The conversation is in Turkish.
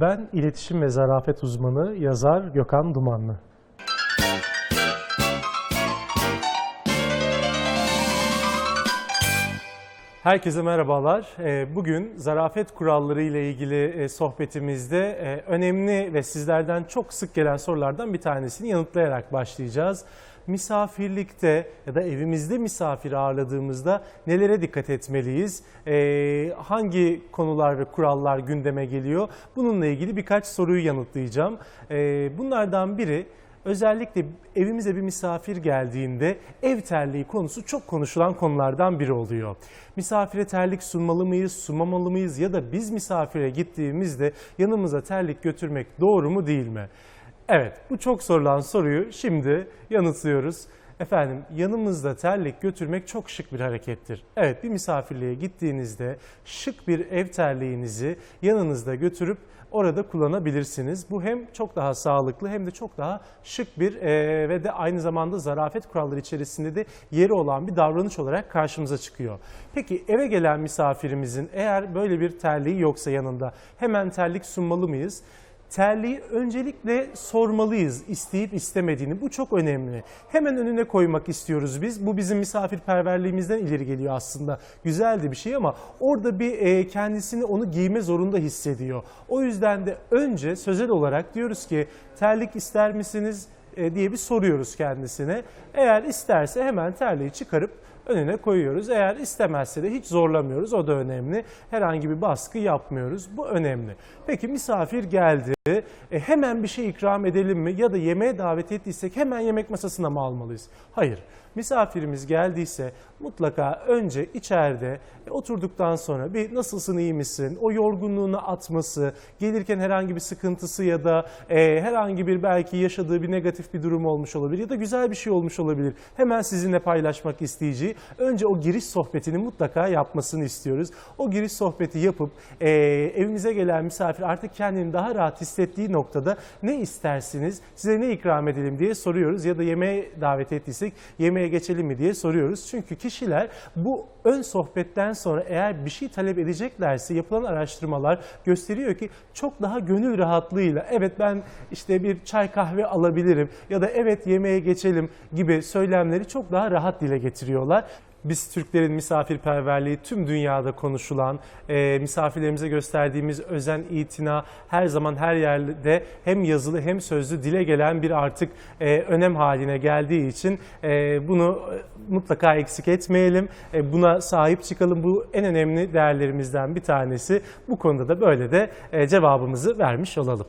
Ben iletişim ve zarafet uzmanı yazar Gökhan Dumanlı. Herkese merhabalar. Ee, Bugün zarafet kuralları ile ilgili e, sohbetimizde e, önemli ve sizlerden çok sık gelen sorulardan bir tanesini yanıtlayarak başlayacağız. Misafirlikte ya da evimizde misafir ağırladığımızda nelere dikkat etmeliyiz? Ee, Hangi konular ve kurallar gündeme geliyor? Bununla ilgili birkaç soruyu yanıtlayacağım. Ee, Bunlardan biri Özellikle evimize bir misafir geldiğinde ev terliği konusu çok konuşulan konulardan biri oluyor. Misafire terlik sunmalı mıyız, sunmamalı mıyız ya da biz misafire gittiğimizde yanımıza terlik götürmek doğru mu değil mi? Evet, bu çok sorulan soruyu şimdi yanıtlıyoruz. Efendim yanımızda terlik götürmek çok şık bir harekettir. Evet bir misafirliğe gittiğinizde şık bir ev terliğinizi yanınızda götürüp orada kullanabilirsiniz. Bu hem çok daha sağlıklı hem de çok daha şık bir e, ve de aynı zamanda zarafet kuralları içerisinde de yeri olan bir davranış olarak karşımıza çıkıyor. Peki eve gelen misafirimizin eğer böyle bir terliği yoksa yanında hemen terlik sunmalı mıyız? Terliği öncelikle sormalıyız isteyip istemediğini. Bu çok önemli. Hemen önüne koymak istiyoruz biz. Bu bizim misafirperverliğimizden ileri geliyor aslında. Güzel de bir şey ama orada bir e, kendisini onu giyme zorunda hissediyor. O yüzden de önce sözel olarak diyoruz ki terlik ister misiniz E, diye bir soruyoruz kendisine. Eğer isterse hemen terliği çıkarıp önüne koyuyoruz. Eğer istemezse de hiç zorlamıyoruz. O da önemli. Herhangi bir baskı yapmıyoruz. Bu önemli. Peki misafir geldi. E, hemen bir şey ikram edelim mi? Ya da yemeğe davet ettiysek hemen yemek masasına mı almalıyız? Hayır. Misafirimiz geldiyse mutlaka önce içeride e, oturduktan sonra bir nasılsın iyi misin? O yorgunluğunu atması, gelirken herhangi bir sıkıntısı ya da e, herhangi bir belki yaşadığı bir negatif bir durum olmuş olabilir ya da güzel bir şey olmuş olabilir. Hemen sizinle paylaşmak isteyeceği önce o giriş sohbetini mutlaka yapmasını istiyoruz. O giriş sohbeti yapıp e, evimize gelen misafir artık kendini daha rahat hissettiği noktada ne istersiniz, size ne ikram edelim diye soruyoruz ya da yemeğe davet ettiysek yemeğe geçelim mi diye soruyoruz. Çünkü kişiler bu ön sohbetten sonra eğer bir şey talep edeceklerse yapılan araştırmalar gösteriyor ki çok daha gönül rahatlığıyla evet ben işte bir çay kahve alabilirim ya da evet yemeğe geçelim gibi söylemleri çok daha rahat dile getiriyorlar. Biz Türklerin misafirperverliği tüm dünyada konuşulan, e, misafirlerimize gösterdiğimiz özen, itina her zaman her yerde hem yazılı hem sözlü dile gelen bir artık e, önem haline geldiği için e, bunu e, mutlaka eksik etmeyelim. E, buna sahip çıkalım. Bu en önemli değerlerimizden bir tanesi. Bu konuda da böyle de e, cevabımızı vermiş olalım.